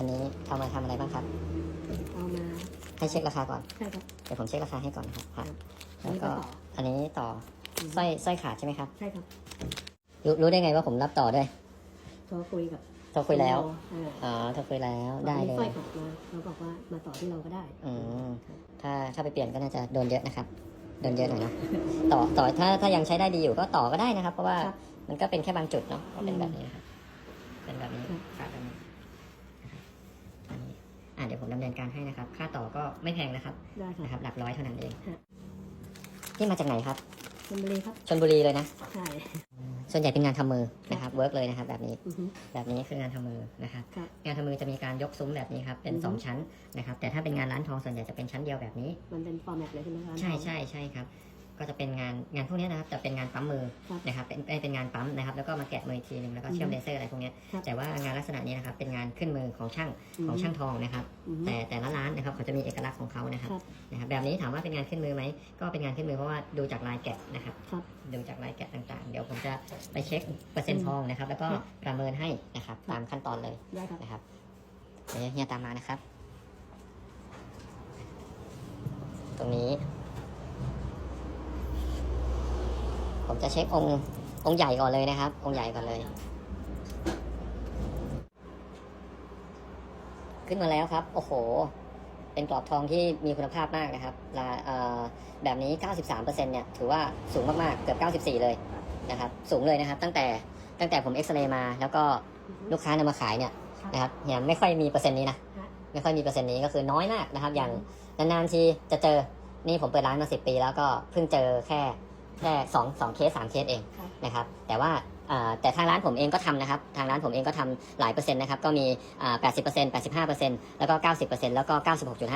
อันนี้เอามาทำอะไรบ้างครับ เอามาให้เช็คราคาก่อน ใช่ครับ เดี๋ยวผมเช็คราคาให้ก่อนนะครับครับอันแล้วนี้ก็ก็ต่ออันนี้ต่ออืมสร้อยสร้อยขาดใช่ไหมครับ ใช่ครับรู้รู้ได้ไงว่าผมรับต่อด้วยโทรคุยกับโทรคุยแล้ว เอออ๋อโทรคุยแล้วได้เลสร้อยย ขาดมาเราบอกว่ามาต่อที่เราก็ได้อืม ถ้าถ้าไปเปลี่ยนก็น่าจะโดนเยอะนะครับ โดนเยอะหน่อยนะต่อต่อถ้าถ้ายังใช้ได้ดีอยู่ก็ต่อก็ได้นะครับ เพราะว่าครับมันก็เป็นแค่บางจุดเนาะก็เป็นอืมแบบนี้นะครับเป็นแบบนี้ครับขาดแบบนี้นะครับอันนี้ อ่าเดี๋ยวผมดำเนินการให้นะครับ ค่าต่อก็ไม่แพงนะครับได้ครับนะครับ หลักร้อยเท่านั้นเองครับนี่มาจากไหนครับชลบุรีครับชลบุรีเลยนะ ใช่ ส่วนใหญ่เป็นงานทำมือนะครับเวิร์กเลยนะครับ แบบนี้ อือฮึ แบบนี้คืองานทำมือนะครับ ครับ งานทำมือจะมีการยกซุ้มแบบนี้ครับ เป็นอือฮึสองชั้นนะครับ แต่ถ้าเป็นงานร้านทองส่วนใหญ่จะเป็นชั้นเดียวแบบนี้ มันเป็นฟอร์แมตเลยใช่ไหมครับใช่ใช่ใช่ครับ ก็จะเป็นงานงานพวกเนี้ยนะครับจะเป็นงานปั๊มมือครับนะครับเป็นเอ้ยเป็นงานปั๊มนะครับแล้วก็มาแกะมืออีกทีหนึ่งแล้วก็เชื่อมอืเลอฮึเซอร์อะไรพวกเนี้ยครับแต่ว่างานลักษณะนี้นะครับเป็นงานขึ้นมือของช่างของช่างทองนะครับ อือฮึแต่แต่ละร้านนะครับเขาจะมีเอกลักษณ์ของเขานะครับครับนะครับ แบบนี้ถามว่าเป็นงานขึ้นมือไหมก็เป็นงานขึ้นมือเพราะว่าดูจากลายแกะนะครับครับดูจากลายแกะต่างๆ เดี๋ยวผมจะไปเช็คเปอร์เซ็นต์ทองนะครับ แล้วก็ครับประเมินให้นะครับครับ ตามขั้นตอนเลยได้ครับ นะครับเดี๋ยวเฮียตามมานะครับ ตรงนี้ ผมจะเช็คองค์องค์ใหญ่ก่อนเลยนะครับ องค์ใหญ่ก่อนเลย ขึ้นมาแล้วครับ โอ้โห เป็นกรอบทองที่มีคุณภาพมากนะครับลาเอ่อแบบนี้ 93%เนี่ย ถือว่าสูงมากๆ เกือบ 94 เลยนะครับ สูงเลยนะครับ ตั้งแต่ตั้งแต่ผมเอ็กซเรย์มา แล้วก็ลูกค้านำมาขายเนี่ยนะครับเฮียไม่ค่อยมีเปอร์เซ็นต์นี้นะฮะไม่ค่อยมีเปอร์เซ็นต์นี้ก็คือน้อยมากนะครับ อย่างนานๆทีจะเจอนี่ผมเปิดร้านมา10ปี แล้วก็เพิ่งเจอแค่ แค่สองสองเคสสามเคสเองครับนะครับ แต่ว่าเอ่อแต่ทางร้านผมเองก็ทำนะครับ ทางร้านผมเองก็ทำหลายเปอร์เซ็นต์นะครับ ก็มีอ่า80% 85%แล้วก็ 90%แล้วก็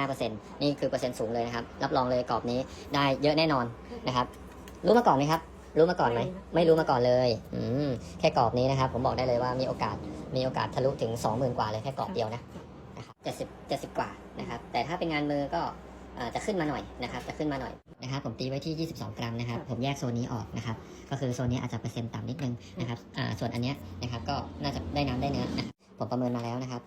96.5%นี่คือเปอร์เซ็นต์สูงเลยนะครับ รับรองเลยกรอบนี้ได้เยอะแน่นอนนะครับ รู้มาก่อนไหมครับ รู้มาก่อนไหม ไม่รู้มาก่อนเลยอืมแค่กรอบนี้นะครับ ผมบอกได้เลยว่ามีโอกาส มีโอกาสทะลุถึง 20,000 กว่าเลยแค่กรอบเดียวนะนะครับเจ็ดสิบเจ็ดสิบกว่านะครับ แต่ถ้าเป็นงานมือก็เอ่อ จะขึ้นมาหน่อยนะครับจะขึ้นมาหน่อยนะครับผมตีไว้ที่ 22 กรัมนะครับผมแยกโซนนี้ออกนะครับก็คือโซนนี้อาจจะเปอร์เซ็นต์ต่ำนิดนึงนะครับอ่าส่วนอันเนี้ยนะครับก็น่าจะได้น้ำได้เนื้อนะครับผมประเมินมาแล้วนะครับ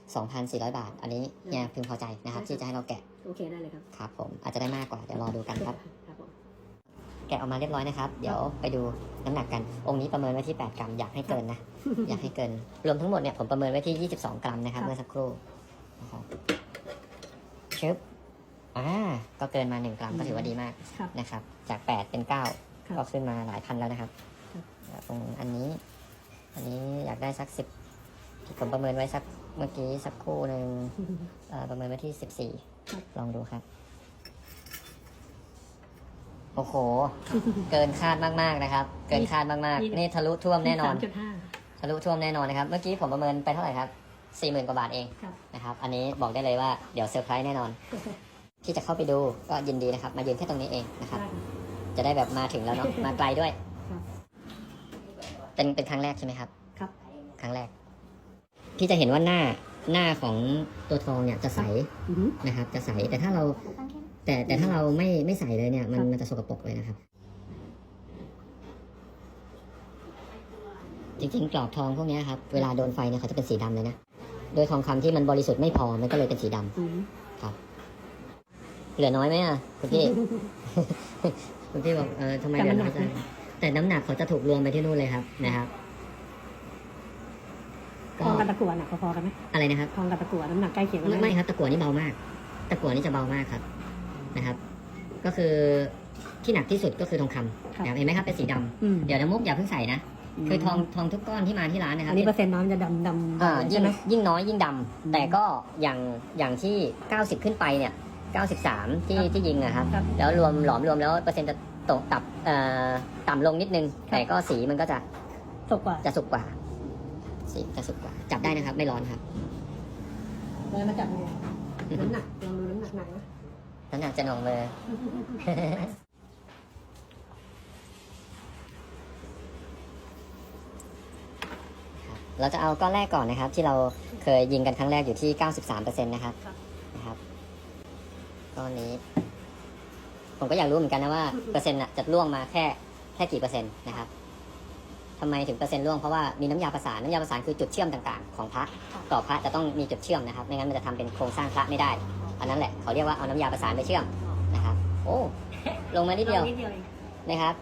42,400 บาท อันนี้เนี่ยพึงพอใจนะครับ ที่จะให้เราแกะ โอเคได้เลยครับ ครับผม อาจจะได้มากกว่า เดี๋ยวรอดูกันครับครับผมแกะออกมาเรียบร้อยนะครับ เดี๋ยวไปดูน้ำหนักกัน องค์นี้ประเมินไว้ที่ 8 กรัม อยากให้เกินนะ อยากให้เกิน รวมทั้งหมดเนี่ยผมประเมินไว้ที่ 22 กรัมนะครับครับเมื่อสักครู่นะครับชึบ อ่าก็เกินมา 1 กรัมก็ถือว่าดีมากครับ นะครับ จาก 8 เป็น 9 ครับ ก็ขึ้นมาหลายพันแล้วนะครับครับแล้วตรงอันนี้ อันนี้อยากได้สัก 10ที่ผมประเมินไว้สักเมื่อกี้สักครู่หนึ่งเอ่อประเมินไว้ที่ ครับ 14 ลองดูครับ โอ้โห เกินคาดมากๆนะครับ เกินคาดมากๆ นี่ทะลุท่วมแน่นอน สามจุดห้าทะลุท่วมแน่นอนนะครับ เมื่อกี้ผมประเมินไปเท่าไหร่ครับสี่หมื่นกว่าบาทเองครับ นะครับ อันนี้บอกได้เลยว่าเดี๋ยวเซอร์ไพรส์แน่นอน ที่จะเข้าไปดูก็ยินดีนะครับ มายืนแค่ตรงนี้เองนะครับได้ครับจะได้แบบมาถึงแล้วเนาะมาไกลด้วยครับเป็นเป็นครั้งแรกใช่ไหมครับ ครับ ครั้งแรก พี่จะเห็นว่าหน้าหน้าของตัวทองเนี่ยจะใสอือฮึนะครับ จะใสแต่ถ้าเรา แต่แต่ถ้าเราไม่ไม่ใส่เลยเนี่ย มันมันจะสกปรกเลยนะครับ จริงๆกรอบทองพวกเนี้ยครับเวลาโดนไฟเนี่ยเขาจะเป็นสีดำเลยนะโดยทองคำที่มันบริสุทธิ์ไม่พอมันก็เลยเป็นสีดำอืม เหลือน้อยไหมอะคุณพี่ คุณพี่บอกเออทำไมเหลือน้อยจังแต่น้ำหนักเขาจะถูกรวมไปที่นู่นเลยครับนะครับทองกับตะกั่วหนักพอๆกันไหมอะไรนะครับทองกับตะกั่วน้ำหนักใกล้เคียงกันไม่ไหมไม่ครับตะกั่วนี่เบามาก ตะกั่วนี่จะเบามากครับนะครับ ก็คือที่หนักที่สุดก็คือทองคำนะครับเห็นไหมครับเป็นสีดำอืมเดี๋ยวน้ำมุกอย่าเพิ่งใส่นะคือทองทองทุกก้อนที่มาที่ร้านนะคอัรันบนี้เปอร์เซ็นต์น้อยมันจะดำดำอ่ายิ่ใช่งไหมยิ่งน้อยยิ่งดำแต่ก็อย่างอย่างที่ 90 ขึ้นไปเนี่ย 93 ที่ครับที่ยิงอะครับ ครับ แล้วรวมหลอมรวมแล้วเปอร์เซ็นต์จะตกตับเอ่อต่ำลงนิดนึงครับแต่ก็สีมันก็จะตกกว่าจะสุกกว่า สีจะสุกกว่า จับได้นะครับ ไม่ร้อนครับเลยมาจับเลยน้ำหนักลองดูน้ำหนักหนักนะน้ำหนักจะหน่วงมือครับเราจะเอาก้อนแรกก่อนนะครับ ที่เราเคยยิงกันครั้งแรกอยู่ที่ 93%นะครับ ครับนะครับ ก้อนนี้ ผมก็อยากรู้เหมือนกันนะว่าเปอร์เซ็นต์น่ะจะล่วงมาแค่แค่กี่เปอร์เซ็นต์นะครับเท่าทำไมถึงเปอร์เซ็นต์ร่วงเพราะว่ามีน้ำยาประสานน้ำยาประสานคือจุดเชื่อมต่างๆ ของพระต่อพระจะต้องมีจุดเชื่อมนะครับไม่งั้นมันจะทำเป็นโครงสร้างพระไม่ได้ อันนั้นแหละเขาเรียกว่าเอาน้ำยาประสานไปเชื่อมนะครับโอ้ลงมานิดเดียวนิดเดียวนะครับ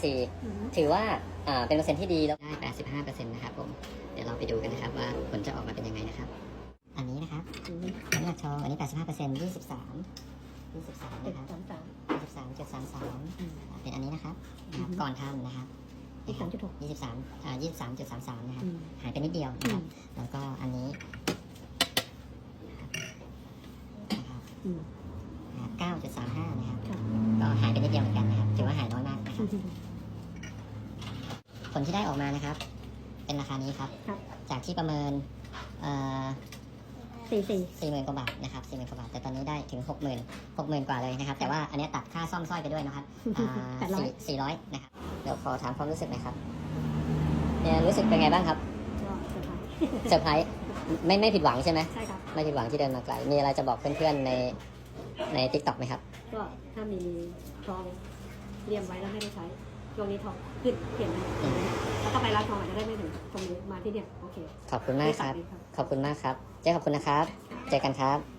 93.44 ถือว่าอ่าเป็นเปอร์เซ็นต์ที่ดีแล้วได้ 85%นะครับผมเดี๋ยวเราไปดูกันนะครับว่าผลจะออกมาเป็นยังไงนะครับ อันนี้นะครับอืมน้ำหนักทองอันนี้85% 23 23เจ็นะดครับสามสาม23.33อืมอ่าเป็นอันนี้นะครับอือฮึก่อนทำนะครับยี่สิบสามจุดหก23อ่า23.33นะครับอืมหายไปนิดเดียวอืนะครับมแล้วก็อันนี้นะครับอืมนะครับ9.35นะครับครับ ก็หายไปนิดเดียวเหมือนกันนะครับ ถือว่าหายน้อยมากนะครับผลที่ได้ออกมานะครับ เป็นราคานี้ครับครับจากที่ประเมินเอ่อ สี่สี่สี่หมื่นกว่าบาทนะครับสี่หมื่นกว่าบาทแต่ตอนนี้ได้ถึงหกหมื่นหกหมื่นกว่าเลยนะครับ แต่ว่าอันเนี้ยตัดค่าซ่อมสร้อยไปด้วยนะครับอ่าแปดร้อยสี่สี่ร้อยนะครับเดี๋ยวขอถามความรู้สึกหน่อยครับเนี่ยรู้สึกเป็นไงบ้างครับก็เซอร์ไพรส์เซอร์ไพรส์ไม่ไม่ผิดหวังใช่ไหมใช่ครับไม่ผิดหวังที่เดินมาไกลมีอะไรจะบอกเพื่อนๆในในทิกตอกไหมครับ ก็ถ้ามีทองเรียมไว้แล้วไม่ได้ใช้ ช่วงนี้ทองขึ้นเปลี่ยนเลยแล้วก็ไปร้านทองอาจจะได้ไม่ถึงตรงนี้มาที่เนี่ยโอเคขอบคุณมากครับดีครับขอบคุณมากครับ เจ๊ขอบคุณนะครับ เจอกันครับ